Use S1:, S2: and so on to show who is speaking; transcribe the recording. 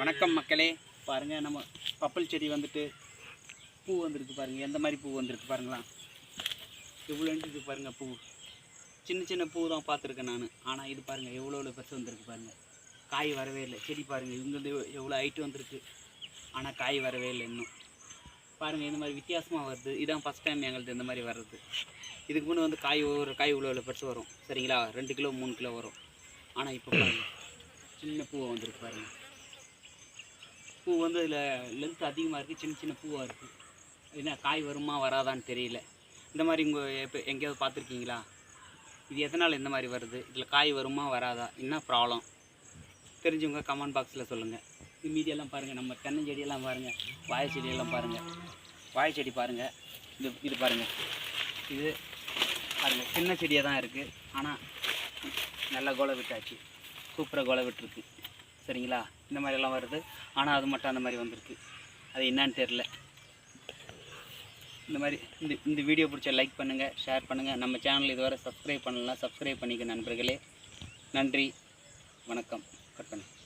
S1: வணக்கம் மக்களே. பாருங்கள் நம்ம பப்பல் செடி வந்துட்டு பூ வந்திருக்கு பாருங்கள் எந்த மாதிரி பூ வந்திருக்கு பாருங்களா எவ்வளோ இருக்கு பாருங்கள் பூ. சின்ன சின்ன பூ தான் பார்த்துருக்கேன் நான். ஆனால் இது பாருங்கள் எவ்வளோ எவ்வளோ பெருசு வந்திருக்கு பாருங்கள் காய் வரவே இல்லை. செடி பாருங்கள் இவங்களது எவ்வளோ ஹைட்டு வந்திருக்கு. ஆனால் காய் வரவே இல்லை இன்னும். பாருங்கள் இந்த மாதிரி வித்தியாசமாக வருது. இதான் ஃபஸ்ட் டைம் எங்களுக்கு இந்த மாதிரி வர்றது. இதுக்கு முன்னே வந்து காய் ஒரு காய் இவ்வளோ இவ்வளோ பெருசு வரும். சரிங்களா? ரெண்டு கிலோ மூணு கிலோ வரும். ஆனால் இப்போ பாருங்கள் சின்ன பூவை வந்திருக்கு பாருங்கள் பூ வந்து இதில் லென்த் அதிகமாக இருக்குது சின்ன சின்ன பூவாக இருக்குது என்ன காய் வருமா வராதான்னு தெரியல. இந்த மாதிரி உங்கள் எப்போ எங்கேயாவது பார்த்துருக்கீங்களா? இது எதனால் இந்த மாதிரி வருது? இதில் காய் வருமா வராதா? என்ன ப்ராப்ளம் தெரிஞ்சவங்க கமெண்ட் பாக்ஸில் சொல்லுங்கள் இது மீதியெல்லாம் பாருங்கள் நம்ம தென்னஞ்செடியெல்லாம் பாருங்கள் வாழை செடியெல்லாம் பாருங்கள் வாழை செடி பாருங்கள் இது இது பாருங்கள் இது பாருங்கள் சின்ன செடியாக தான் இருக்குது ஆனால் நல்லா கோலை விட்டாச்சு சூப்பராக கோலை விட்டுருக்கு சரிங்களா? இந்த மாதிரிலாம் வருது. ஆனால் அது மட்டும் அந்த மாதிரி வந்திருக்கு. அது என்னன்னு தெரில இந்த மாதிரி இந்த இந்த வீடியோ பிடிச்ச லைக் பண்ணுங்கள் ஷேர் பண்ணுங்கள் நம்ம சேனல் இதுவரை சப்ஸ்கிரைப் பண்ணலாம் சப்ஸ்கிரைப் பண்ணிக்க நண்பர்களே. நன்றி. வணக்கம். கட் பண்ணு.